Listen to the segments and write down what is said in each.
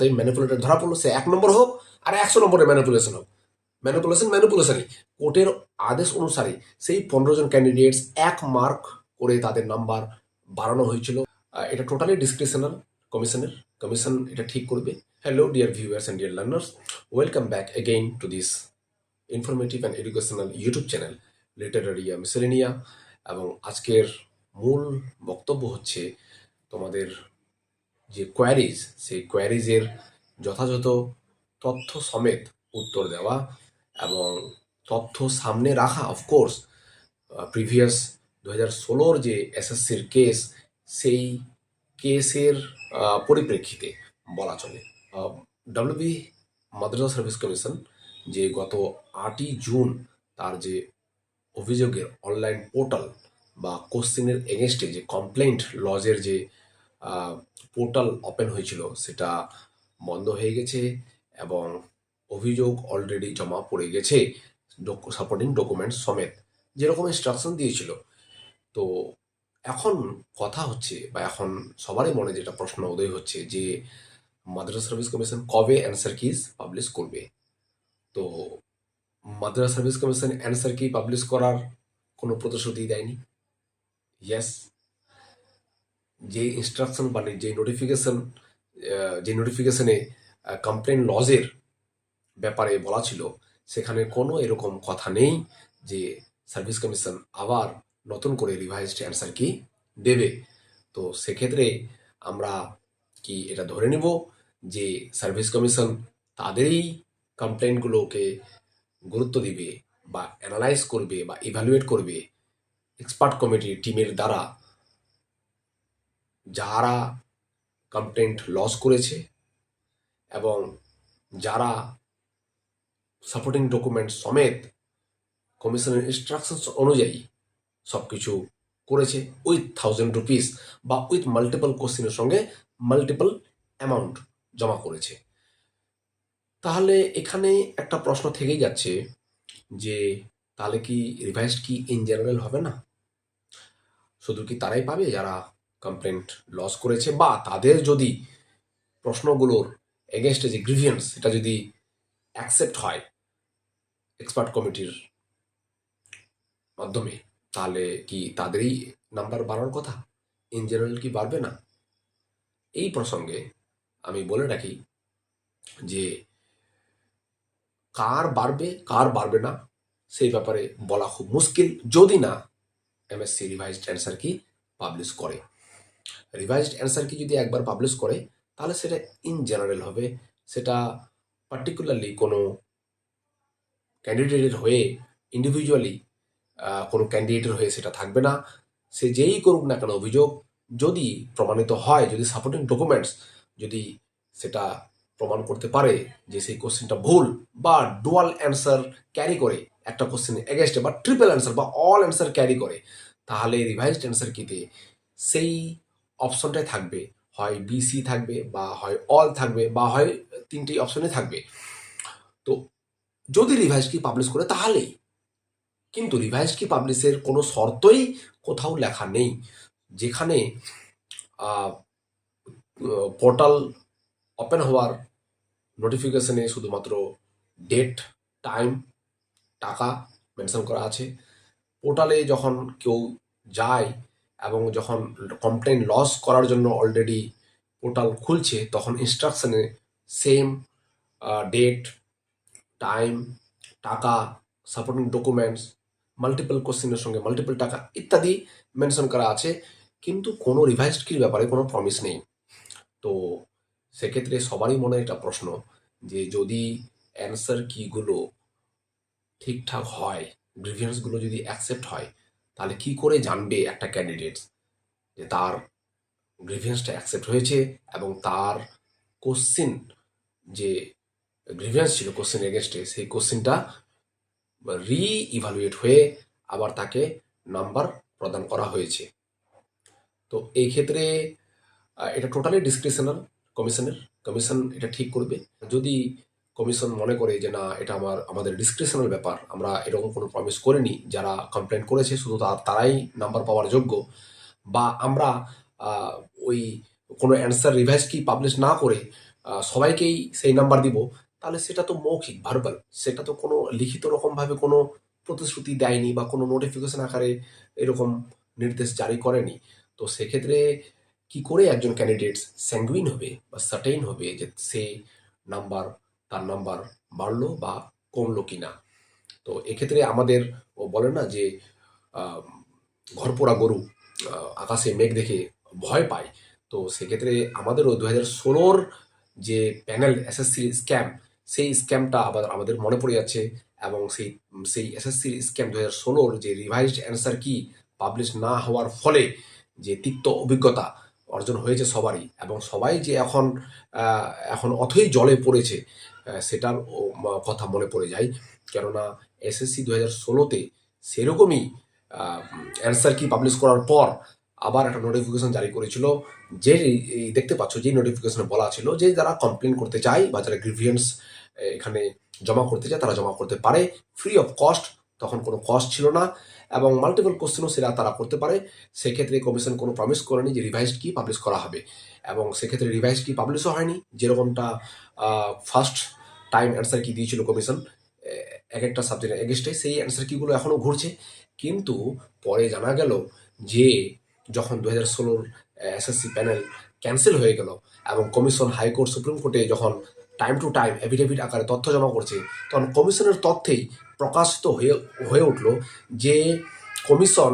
অতএব ম্যানিপুলেটর ধরা পড়ল, সে এক নম্বর হোক আর একশো নম্বরের ম্যানিপুলেশন হোক। ম্যানিপুলেশন ম্যানিপুলেশনই কোর্টের আদেশ অনুসারে সেই পনেরো জন ক্যান্ডিডেটস এক মার্ক করে তাদের নাম্বার বাড়ানো হয়েছিল। এটা টোটালি ডিসক্রিপশনাল কমিশনের কমিশন এটা ঠিক করবে। Hello dear viewers and dear learners welcome back again to this informative and educational YouTube channel Literaria Miscellanea এবং আজকের মূল বক্তব্য হচ্ছে তোমাদের যে কোয়ারিজ সেই কোয়ারিজের যথাযথ তথ্য সমেত উত্তর দেওয়া এবং তথ্য সামনে রাখা অফকোর্স প্রিভিয়াস দু হাজার ষোলোর যে এসএসসির কেস সেই কেসের পরিপ্রেক্ষিতে বলা চলে। ডাব্লিউবি মাদ্রাসা সার্ভিস কমিশন যে গত আটই জুন তার যে অভিযোগের অনলাইন পোর্টাল বা কোশ্চিনের এগেনস্টে যে কমপ্লেন্ট লজের যে পোর্টাল ওপেন হয়েছিল, সেটা বন্ধ হয়ে গেছে এবং অভিযোগ অলরেডি জমা পড়ে গেছে সাপোর্টিং ডকুমেন্টস সমেত, যেরকম ইনস্ট্রাকশন দিয়েছিল। তো এখন কথা হচ্ছে বা এখন সবারই মনে যেটা প্রশ্ন উদয় হচ্ছে যে মাদ্রাসা সার্ভিস কমিশন কবে অ্যান্সার কিজ পাবলিশ করবে? তো Madrasah service commission answer key publish করার কোনো প্রতিশ্রুতি দেয়নি? ইয়েস যে ইনস্ট্রাকশন মানে যে নোটিফিকেশন যে নোটিফিকেশনে কমপ্লেন লজের ব্যাপারে বলা ছিল, সেখানে কোনো এরকম কথা নেই যে সার্ভিস কমিশন আবার নতুন করে রিভাইজড অ্যান্সার কি দেবে। তো সেক্ষেত্রে আমরা কি এটা ধরে নেব যে সার্ভিস কমিশন তাদেরই কমপ্লেনগুলোকে গুরুত্ব দিবে বা অ্যানালাইজ করবে বা ইভ্যালুয়েট করবে এক্সপার্ট কমিটির টিমের দ্বারা যারা কমপ্লেন্ট লস করেছে এবং যারা সাপোর্টিং ডকুমেন্ট সমেত কমিশনের ইনস্ট্রাকশনস অনুযায়ী সব কিছু করেছে উইথ থাউজেন্ড রুপিস বা উইথ মাল্টিপল কোশ্চেনের সঙ্গে মাল্টিপল অ্যামাউন্ট জমা করেছে। তাহলে এখানে একটা প্রশ্ন থেকেই যাচ্ছে যে তাহলে কি রিভাইজ কি ইন জেনারেল হবে না? শুধু কি তারাই পাবে যারা কমপ্লেন্ট লস করেছে বা তাদের যদি প্রশ্নগুলোর এগেনস্টে যে গ্রিভিয়েন্স সেটা যদি অ্যাকসেপ্ট হয় এক্সপার্ট কমিটির মাধ্যমে, তাহলে কি তাদেরই নাম্বার বাড়ার কথা? ইন জেনারেল কি বাড়বে না? এই প্রসঙ্গে আমি বলে রাখি যে কার বাড়বে কার বাড়বে না, সেই ব্যাপারে বলা খুব মুশকিল। যদি না MSC revised answer key publish করে। রিভাইজড অ্যান্সার কি যদি একবার পাবলিশ করে, তাহলে সেটা ইন জেনারেল হবে। সেটা পার্টিকুলারলি কোনো ক্যান্ডিডেটের হয়ে ইন্ডিভিজুয়ালি কোনো ক্যান্ডিডেটের হয়ে সেটা থাকবে না। সে যেই করুক না কেন অভিযোগ, যদি প্রমাণিত হয়, যদি সাপোর্টিং ডকুমেন্টস যদি সেটা প্রমাণ করতে পারে যে সেই কোশ্চেনটা ভুল বা ডুয়াল অ্যান্সার ক্যারি করে, একটা কোশ্চেন এগেনস্টে বা ট্রিপল অ্যান্সার বা অল অ্যান্সার ক্যারি করে, তাহলে রিভাইজড অ্যান্সার কিতে সেই অপশনটাই থাকবে। হয় বিসি থাকবে বা হয় অল থাকবে বা হয় তিনটি অপশনে থাকবে। তো যদি রিভাইজ কি পাবলিশ করে তাহলেই। কিন্তু রিভাইজ কি পাবলিশের কোনো শর্তই কোথাও লেখা নেই। যেখানে পোর্টাল ওপেন হওয়ার নোটিফিকেশনে শুধুমাত্র ডেট টাইম টাকা মেনশন করা আছে। পোর্টালে যখন কেউ যায় এবং যখন কমপ্লেন লস করার জন্য অলরেডি পোর্টাল খুলছে, তখন ইনস্ট্রাকশনে সেম ডেট টাইম টাকা সাপোর্টিং ডকুমেন্টস মাল্টিপল কোশ্চেনের সঙ্গে মাল্টিপল টাকা ইত্যাদি মেনশন করা আছে। কিন্তু কোনো রিভাইজড কির ব্যাপারে কোনো প্রমিস নেই। তো সেক্ষেত্রে সবারই মনে একটা প্রশ্ন যে যদি অ্যান্সার কিগুলো ঠিকঠাক হয় গ্রিভিয়েন্সগুলো যদি অ্যাকসেপ্ট হয় তাহলে কি করে জানবে একটা ক্যান্ডিডেট যে তার গ্রিভিয়েন্সটা অ্যাকসেপ্ট হয়েছে এবং তার কোশ্চিন যে গ্রিভিয়েন্স ছিল কোশ্চেন এগেনস্টে সেই কোশ্চেনটা রি ইভালুয়েট হয়ে আবার তাকে নাম্বার প্রদান করা হয়েছে। তো এই ক্ষেত্রে এটা টোটালি ডিসক্রিপশনাল কমিশনের কমিশন এটা ঠিক করবে। যদি কমিশন মনে করে যে না, এটা আমার, আমাদের ডিসক্রিপশনাল ব্যাপার। আমরা এরকম কোনো প্রমিস করিনি। যারা কমপ্লেন করেছে, শুধু তারাই নাম্বার পাওয়ার যোগ্য। বা আমরা ওই কোনো অ্যান্সার রিভাইজ কি পাবলিশ না করে সবাইকেই সেই নাম্বার দিব, তাহলে সেটা তো মৌখিক ভার্বাল সেটা তো কোনো লিখিত রকমভাবে কোনো প্রতিশ্রুতি দেয়নি বা কোনো নোটিফিকেশন আকারে এরকম নির্দেশ জারি করেনি। তো সেক্ষেত্রে কি করে একজন ক্যান্ডিডেট স্যাঙ্গুইন হবে বা সার্টেইন হবে যে সে নাম্বার তার নাম্বার বাড়লো বা কমলো কিনা। তো এক্ষেত্রে আমাদের ও বলে না যে ঘরপোড়া গরু আকাশে মেঘ দেখে ভয় পায়। তো সেক্ষেত্রে আমাদেরও দু হাজার ষোলোর যে প্যানেল এসএসসি স্ক্যাম সেই স্ক্যামটা আবার আমাদের মনে পড়ে যাচ্ছে এবং সেই সেই এসএসসি স্ক্যাম দু হাজার ষোলোর যে রিভাইজড অ্যান্সার কি পাবলিশ না হওয়ার ফলে যে তিক্ত অভিজ্ঞতা অর্জন হয়েছে সবারই এবং সবাই যে এখন এখন অথই জলে পড়েছে সেটার কথা মনে পড়ে যায়। কেননা এসএসসি দু হাজার ষোলোতে সেরকমই অ্যান্সার কি পাবলিশ করার পর আবার একটা নোটিফিকেশন জারি করেছিল, যে দেখতে পাচ্ছ, যে নোটিফিকেশনে বলা ছিল যে যারা কমপ্লেন করতে চায় বা যারা গ্রিভিয়েন্স এখানে জমা করতে চায় তারা জমা করতে পারে। ফ্রি অফ কস্ট তখন কোনো কস্ট ছিল না এবং মাল্টিপল কোশ্চেনও সেটা তারা করতে পারে। সেক্ষেত্রে কমিশন কোনো প্রমিস করেনি যে রিভাইজড কি পাবলিশ করা হবে। এবং সেক্ষেত্রে রিভাইজ কি পাবলিশও হয়নি। যেরকমটা ফার্স্ট টাইম অ্যান্সার কি দিয়েছিল কমিশন এক একটা সাবজেক্টের এগেস্টে সেই অ্যান্সার কিগুলো এখনও ঘুরছে। কিন্তু পরে জানা গেল যে যখন দু হাজার ষোলোর এসএসসি প্যানেল ক্যান্সেল হয়ে গেল এবং কমিশন হাইকোর্ট সুপ্রিম কোর্টে যখন টাইম টু টাইম এফিডেভিট আকারে তথ্য জমা করছে, তখন কমিশনের তথ্যেই প্রকাশিত হয়ে হয়ে উঠল যে কমিশন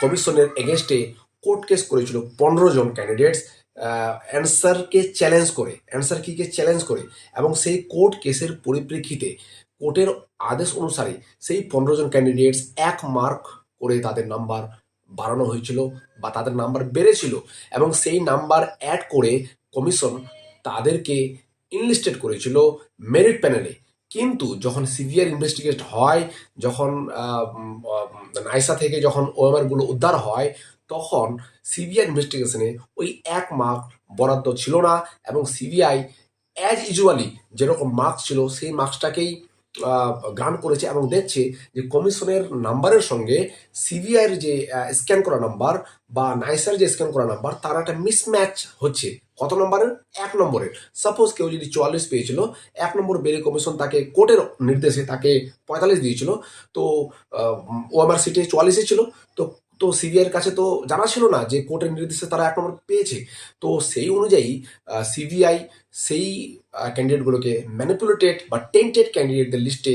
কমিশনের এগেনস্টে কোর্ট কেস করেছিল পনেরো জন ক্যান্ডিডেটস অ্যান্সারকে চ্যালেঞ্জ করে অ্যান্সার কিকে চ্যালেঞ্জ করে এবং সেই কোর্ট কেসের পরিপ্রেক্ষিতে কোর্টের আদেশ অনুসারে সেই পনেরো জন ক্যান্ডিডেটস এক মার্ক করে তাদের নাম্বার বাড়ানো হয়েছিল বা তাদের নাম্বার বেড়েছিল এবং সেই নাম্বার অ্যাড করে কমিশন তাদেরকে ইনলিস্টেড করেছিল মেরিট প্যানেলে কিন্তু যখন সিভিয়ার ইনভেস্টিগেট হয়, যখন নাইসা থেকে যখন ওএমআরগুলো উদ্ধার হয় তখন সিবিআই ইনভেস্টিগেশনে ওই এক মার্ক বরাদ্দ ছিল না এবং সিবিআই অ্যাজ ইউজুয়ালি যেরকম মার্কস ছিল সেই মার্কসটাকেই গ্রান্ট করেছে এবং দেখছে যে কমিশনের নাম্বারের সঙ্গে সিবিআইয়ের যে স্ক্যান করা নাম্বার বা নাইসার যে স্ক্যান করা নাম্বার তার একটা মিসম্যাচ হচ্ছে। কত নম্বরের এক নম্বরের সাপোজ কেউ যদি চুয়াল্লিশ পেয়েছিল, এক নম্বর বেড়ে কমিশন তাকে কোর্টের নির্দেশে তাকে পঁয়তাল্লিশ দিয়েছিল, তো ওএমআর সিটে চুয়াল্লিশে ছিল, তো তো সিবিআইয়ের কাছে তো জানা ছিল না যে কোর্টের নির্দেশে তারা এক নম্বর পেয়েছে। তো সেই অনুযায়ী সিবিআই সেই ক্যান্ডিডেটগুলোকে ম্যানিপুলেটেড বা টেন্টেড ক্যান্ডিডেটদের লিস্টে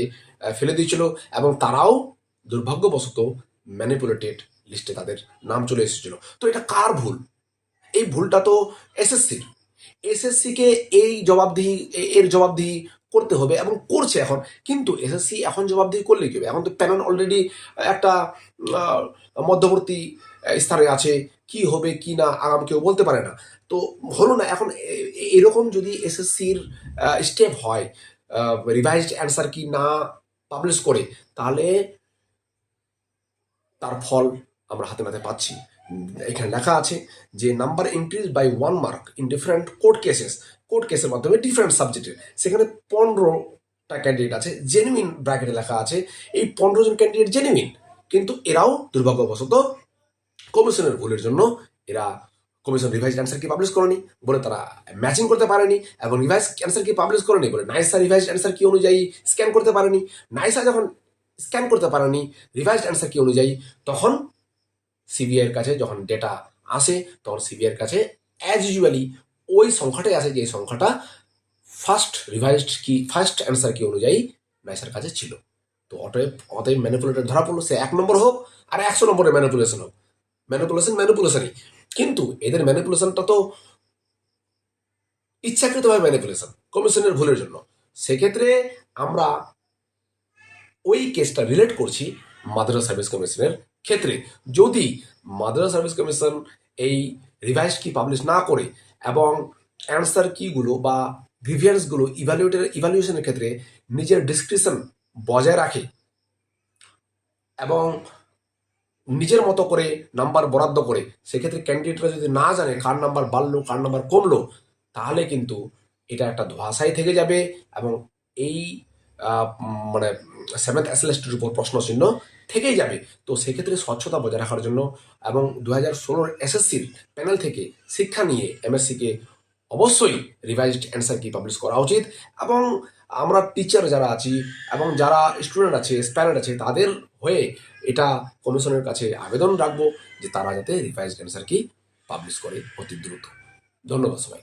ফেলে দিয়েছিল এবং তারাও দুর্ভাগ্যবশত ম্যানিপুলেটেড লিস্টে তাদের নাম চলে এসেছিল। তো এটা কার ভুল? এই ভুলটা তো এসএসসির এসএসসিকে এই জবাবদিহি এর জবাবদিহি করতে হবে এবং করছে এখন। কিন্তু এসএসসি এখন জবাবদিহি করলে কি হবে? এখন তো প্যানেল অলরেডি একটা মধ্যবর্তী স্থানে আছে। কি হবে, কি না, আগাম কেউ বলতে পারে না। তো হলো না, এখন এরকম যদি এসএসসির স্টেপ হয় রিভাইজড অ্যান্সার কি না পাবলিশ করে, তাহলে তার ফল আমরা হাতে নাতে পাচ্ছি। এখানে লেখা আছে যে number increase by one mark in different court cases court কেসের মাধ্যমে ডিফারেন্ট সাবজেক্টে সেখানে পনেরোটা ক্যান্ডিডেট আছে জেনুইন ব্র্যাকেটে লেখা আছে। এই পনেরো জন ক্যান্ডিডেট জেনুইন কিন্তু এরাও দুর্ভাগ্যবশত কমিশনের ভুলের জন্য এরা commission revise answer key publish করেনি বলে তারা ম্যাচিং করতে পারেনি এবং রিভাইজ অ্যান্সার কি পাবলিশ করেনি বলে নাইসা রিভাইজ অ্যান্সার কি অনুযায়ী স্ক্যান করতে পারেনি। নাইসা যখন স্ক্যান করতে পারেনি রিভাইজ অ্যান্সার কি অনুযায়ী, তখন সিবিআই এর কাছে যখন ডেটা আসে, তখন সিবিআই এর কাছে অ্যাজ ইউজুয়ালি ওই সংখ্যাটাই আসে যে সংখ্যাটা first revised key first answer key অনুযায়ী নাইসার কাছে ছিল। তো অতএব অতএব ম্যানিপুলেটর ধরা পড়ল, সে এক নম্বর হোক আর একশো নম্বরে ম্যানিপুলেশন হোক। ম্যানিপুলেশন ম্যানিপুলেশনই কিন্তু এদের ম্যানিপুলেশনটা তো ইচ্ছাকৃতভাবে ম্যানিপুলেশন কমিশনের ভুলের জন্য। সেক্ষেত্রে আমরা ওই কেসটা রিলেট করছি মাদ্রাস সার্ভিস কমিশনের ক্ষেত্রে যদি মাদ্রাস সার্ভিস কমিশন এই রিভাইজ কি পাবলিশ না করে এবং অ্যান্সার কিগুলো বা গ্রিভিয়েন্সগুলো ইভ্যালুয়েটের ইভ্যালুয়েশনের ক্ষেত্রে নিজের ডিসক্রিপশন বজায় রাখে এবং নিজের মতো করে নাম্বার বরাদ্দ করে, সেক্ষেত্রে ক্যান্ডিডেটরা যদি না জানে কার নাম্বার বাড়লো, কার নাম্বার কমলো, তাহলে কিন্তু এটা একটা ধোয়াশাই থেকে যাবে এবং এই মানে সেভেন্থ অ্যাসেলেস্টের উপর প্রশ্নচিহ্ন থেকেই যাবে। তো সেক্ষেত্রে স্বচ্ছতা বজায় রাখার জন্য এবং দু হাজার ষোলোর এসএসসির প্যানেল থেকে শিক্ষা নিয়ে এমএসসিকে অবশ্যই রিভাইজড অ্যান্সার কি পাবলিশ করা উচিত এবং আমরা টিচার যারা আছি এবং যারা স্টুডেন্ট আছে স্প্যারেন্ট আছে, তাদের হয়ে এটা কমিশনের কাছে আবেদন রাখব যে তারা যাতে রিভাইজড অ্যান্সার কি পাবলিশ করে অতি দ্রুত। ধন্যবাদ সবাইকে।